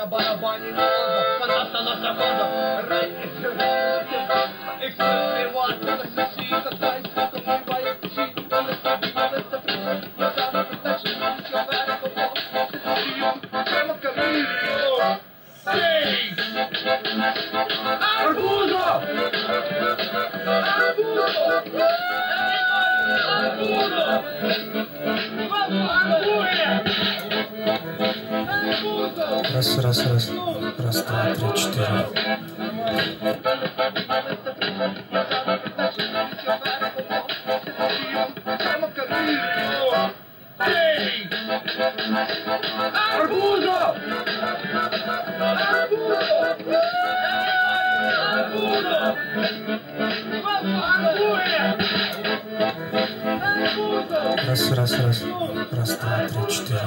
на барабане надо, фанаса на захода, разница, разница. Арбузов! Раз, раз, раз. Раз, два, три, четыре. Арбузов! Раз, раз, раз. Раз, два, три, четыре.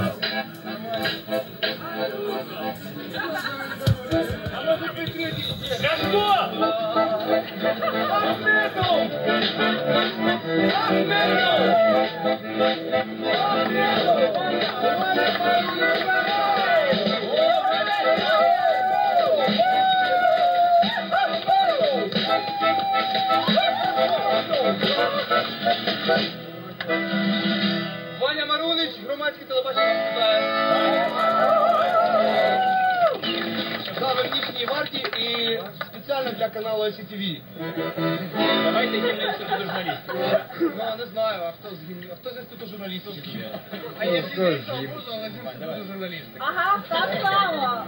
Ваня Марунич, громадське телебачення за вернічній варті і спеціально для каналу ICTV. Давайте гімн інституту журналістів. Ну, не знаю, а хто з гімн... а хто з інституту журналістів? А я з інституту журналістів. Ага, так само.